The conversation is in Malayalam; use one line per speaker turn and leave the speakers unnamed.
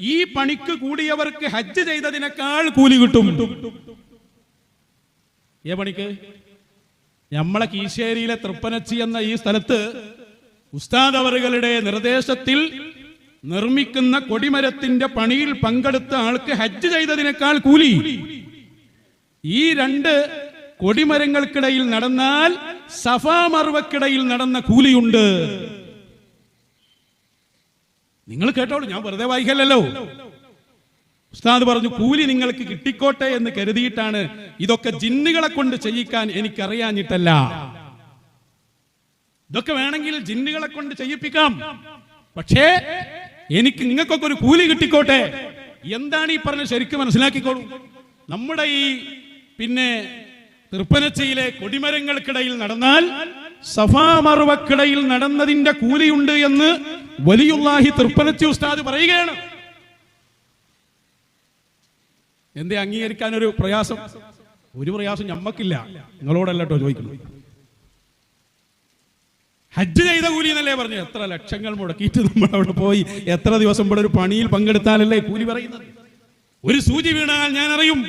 ഈ പണിക്ക് കൂടിയവർക്ക് ഹജ്ജ് ചെയ്തതിനേക്കാൾ കൂലി കിട്ടും. ഏ പണിക്ക്? നമ്മളെ കീശേരിയിലെ തൃപ്പനച്ചി എന്ന ഈ സ്ഥലത്ത് ഉസ്താദ് അവറുകളുടെ നിർദ്ദേശത്തിൽ നിർമ്മിക്കുന്ന കൊടിമരത്തിന്റെ പണിയിൽ പങ്കെടുത്ത ആൾക്ക് ഹജ്ജ് ചെയ്തതിനേക്കാൾ കൂലി. ഈ രണ്ട് കൊടിമരങ്ങൾക്കിടയിൽ നടന്നാൽ സഫാ മർവക്കിടയിൽ നടന്ന കൂലിയുണ്ട്. നിങ്ങൾ കേട്ടോളൂ ഞാൻ വെറുതെ വായിക്കല്ലോ ഉസ്താദ് പറഞ്ഞു കൂലി നിങ്ങൾക്ക് കിട്ടിക്കോട്ടെ എന്ന് കരുതിയിട്ടാണ് ഇതൊക്കെ ജിന്നുകളെ കൊണ്ട് ചെയ്യിക്കാൻ എനിക്കറിയാഞ്ഞിട്ടല്ല. ഇതൊക്കെ വേണമെങ്കിൽ ജിന്നുകളെ കൊണ്ട് ചെയ്യിപ്പിക്കാം. പക്ഷേ എനിക്ക് നിങ്ങൾക്കൊക്കെ ഒരു കൂലി കിട്ടിക്കോട്ടെ? എന്താണ് ഈ പറഞ്ഞ ശരിക്കും മനസ്സിലാക്കിക്കോളൂ. നമ്മുടെ ഈ പിന്നെ തൃപ്പനച്ചയിലെ കൊടിമരങ്ങൾക്കിടയിൽ നടന്നാൽ സഫാമറുവക്കിടയിൽ നടന്നതിന്റെ കൂലിയുണ്ട് എന്ന് വലിയുള്ളാഹി തൃപ്പനത്തി ഉസ്താദ് പറയുകയാണ്. എന്തേ അംഗീകരിക്കാൻ ഒരു പ്രയാസം? ഒരു പ്രയാസം ഞമ്മക്കില്ല. നിങ്ങളോടല്ല ചോദിക്കുന്നു ഹജ്ജ് ചെയ്ത കൂലി എന്നല്ലേ പറഞ്ഞു എത്ര ലക്ഷങ്ങൾ മുടക്കിയിട്ട് നമ്മൾ അവിടെ പോയി എത്ര ദിവസം ഇവിടെ ഒരു പണിയിൽ പങ്കെടുത്താലല്ലേ കൂലി പറയുന്നത്? ഒരു സൂചി വീണാൽ ഞാൻ അറിയും